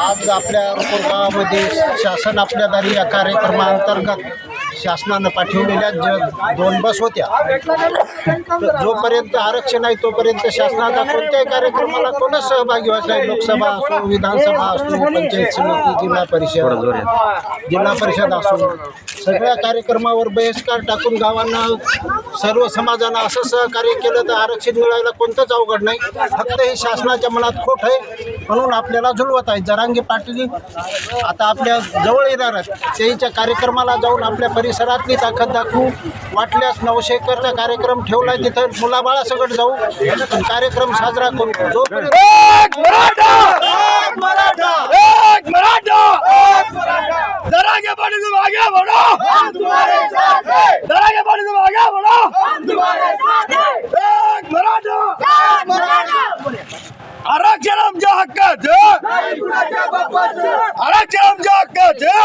आज आपल्या कोरगावामध्ये शासन आपल्या दारी या कार्यक्रमाअंतर्गत शासनानं पाठवलेल्या ज दोन बस होत्या जोपर्यंत आरक्षण आहे तोपर्यंत शासनाचा कोणत्याही कार्यक्रमाला कोणच सहभागी व्हायचं नाही. लोकसभा असो विधानसभा असो पंचायत समिती जिल्हा परिषद जिल्हा परिषद असो सगळ्या कार्यक्रमावर बहिष्कार टाकून गावांना सर्व समाजानं असं सहकार्य केलं तर आरक्षण मिळायला कोणतंच अवघड नाही. फक्त हे शासनाच्या मनात खोट आहे म्हणून आपल्याला झुलवत आहे. जरांगी पाटील आता आपल्या जवळ येणार आहेत. त्याच्या कार्यक्रमाला जाऊन आपल्या परि परिसरातली ताकद दाखवू. वाटल्यास नवशेकरचा कार्यक्रम ठेवला तिथं. मुलाबाळासकट जाऊ. आणि कार्यक्रम साजरा करू. जोपर्यंत एक मराठा! एक मराठा! एक मराठा! एक मराठा जरा के पानी तुम आगे बढ़ो हम तुम्हारे साथ हैं जरा के पानी तुम आगे बढ़ो हम तुम्हारे साथ हैं एक मराठा एक मराठा आरक्षण आमच्या हक्काचं आरक्षण आमच्या हक्काचं